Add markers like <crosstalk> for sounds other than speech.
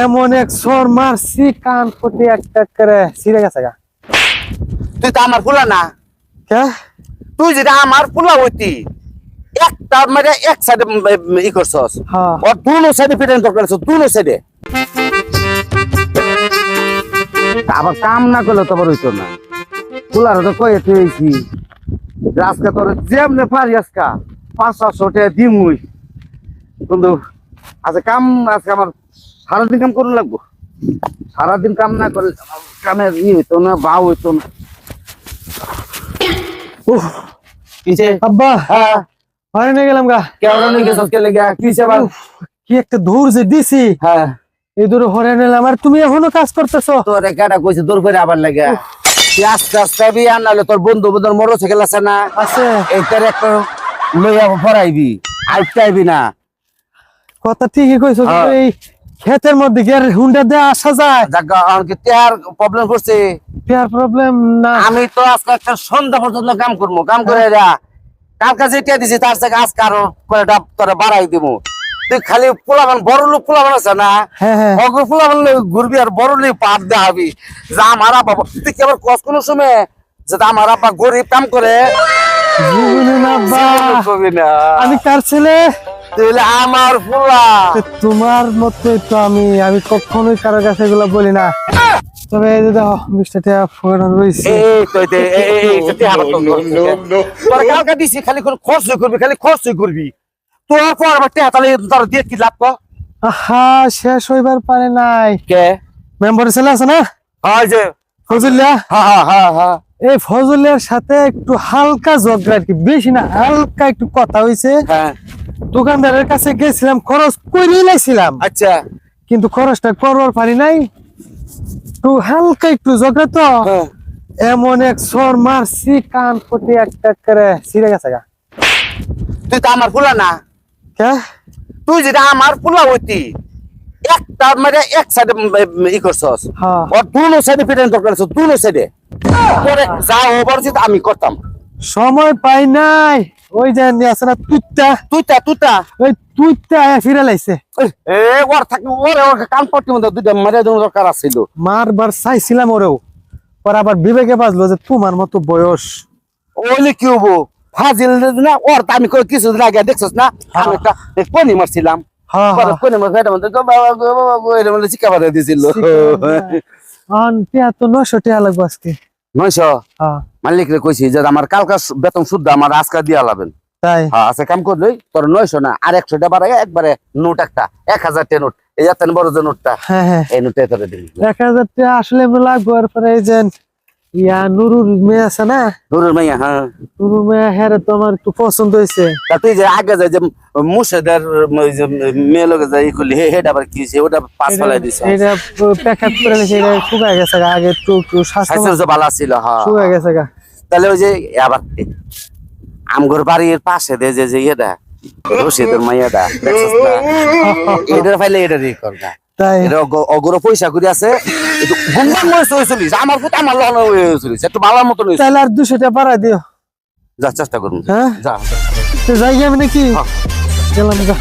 এমন এক সর মারছি কান ফুটে একটা করে। ছিঁড়ে গেছে গা। তুই তো আমার ফুলা না। কে? তুই যেটা আমার ফুলা হইতি একটা মানে এক সাইডে ই করছস। হ্যাঁ। ওর দুনো সাইডে ফিটান দরকার আছে দুনো সাইডে আবার কাম না করলে তো আবার হইতো না। ফুলার তো কয়ে তুইছি আজকে তোর যেমনে পারি আজকা পাঁচ সাতশো টাকা দিমুই। কিন্তু আজকে কাম আজকে আমার সারাদিন কাম করুন লাগবো। সারাদিন কাম না করলে আমার কামের ই হইতো না বা হইতো না। কিসে? আব্বা হ্যাঁ। গেলাম গা। কেমন নিয়ে লেগে? কি একটা দূর যে দিছি। হ্যাঁ। এই দূরে হরে নিলাম। আর তুমি এখনও কাজ করতেছো? তোর কেটা কইছে? দূর করে আবার লাগে। আস্তে আস্তে বি আর নাহলে তোর বন্ধু বন্ধুর মোটর সাইকেল আছে না? আছে। এইটার একটা লইয়া ফরাইবি না। কথা ঠিকই কইছো হ্যাঁ। এই ক্ষেতের মধ্যে কি আর হুন্ডা দিয়ে আসা যায়। জাগা আমাকে তেহার প্রবলেম করছে? পেয়ার প্রবলেম না। আমি তো আজকে একটা সন্ধ্যা পর্যন্ত কাম করব কাম করে যা। কালকে যেটা দিছি তার থেকে আজকে আরও কয়টা তোরা বাড়াই দিব। তুই খালি পোলাবান বড় লোক পোলাবান আছে না? হ্যাঁ হ্যাঁ। অগ্র পোলাবান ঘুরবি আর বড় লোক পাট দেখাবি। যা আমার আব্বা তুই কোনো সময়? যে আমার আব্বা গরিব কাম করে। আমি কার ছেলে। তুই হলে আমার ফুলা। তোমার মতোই তো আমি আমি কখনোই কারও কাছে এগুলো বলি না। তবে এই যে দেখো রয়েছে। এই তো এই এই এই সত্যি হারাত তোর কালকে দিছি খালি খরচ করবি খালি খরচ করবি। তোর পর আবার টেহা তাহলে তোর দিয়ে কি লাভ কর? আহা শেষ হইবার পারে নাই। কে? মেম্বার ছেলে আছে না? হয় যে। ফজলিয়া? হ্যাঁ হ্যাঁ হ্যাঁ হ্যাঁ এই ফজলিয়ার সাথে একটু হালকা ঝগড়া আর কি বেশি না হালকা একটু কথা হইছে। হ্যাঁ। দোকানদারের কাছে গেছিলাম খরচ করেই লাইছিলাম। আচ্ছা। কিন্তু খরচটা করবার পারি নাই। একটু হালকা একটু ঝগড়া তো। হ্যাঁ। এমন এক সর মারছি কান ফুটে একটা করে ছিঁড়ে গেছে গা। তুই তো আমার ফুলা না। তুই যেটা আমার ফুলা হইতি একটা মানে এক সাইডে ই করছস। হ্যাঁ। ওর দুনো সাইডে ফিটান দরকার আছে দুনো সাইডে পরে যা যেটা আমি করতাম। সময় পাই নাই। ওই যে আছে না তুইটা তুইটা তুইটা ওই তুইটা আয়া ফিরে লাইছে। এ ওর থাকি ওর ওর কান পট্টি মধ্যে দুইটা মারে দেওয়ার দরকার আছিল। মারবার চাইছিলাম ওরেও পর আবার বিবেকে বাজলো যে তোমার মতো বয়স। ওইলে কি হব? ফাজিল না ওর তো আমি কই কিছুদিন আগে দেখছস না? আমি একটা পনি মারছিলাম। হ্যাঁ নশো টিয়া লাগবো আজকে। নয়শো? হ্যাঁ মালিক রে কইছি যে আমার কালকা বেতন শুদ্ধ আমার আজকে দিয়া লাবেন। তাই? হ্যাঁ আছে কাম করলে তোর নয়শো না আর একশো টাকা বাড়াই একবারে নোট একটা এক হাজার টা নোট এই যাতেন বড় যে নোটটা হ্যাঁ হ্যাঁ। এই নোটটা তোরে দিবি। এক হাজার টিয়া আসলে লাগবো এরপরে এই যে ইয়া নুরুর মেয়ে আছে না? হ্যাঁ। নুরুর মেয়ে হ্যাঁ তো আমার একটু পছন্দ হয়েছে। তা তুই যে আগে যে মুর্শেদের মেয়ে লোকে যাই করলি হে আবার কি? ওটা ফেলাই দিছে। এটা প্যাকেট করে নিয়েছে এটা শুকায় গেছে আগে একটু একটু স্বাস্থ্য স্বাস্থ্য ভালো ছিল হ্যাঁ। শুকায় গেছে গা। তাহলে ওই যে আবার আমগর বাড়ির পাশে দে যে যে ইয়েটা রশিদের মাইয়াটা দেখছস না? <laughs> এটার ফাইলে এটা রে করগা। তাই। এটা অগর পয়সা করে আছে। গুন্ডার মনে হয়েছিলিস আমার কথা আমার লহন হয়েছিলিস একটু ভালো মতন তাহলে আর দুশো টাকা বাড়াই দিও যা চেষ্টা করুন হ্যাঁ যা যাই আমি নাকি হ্যাঁ। গেলাম গা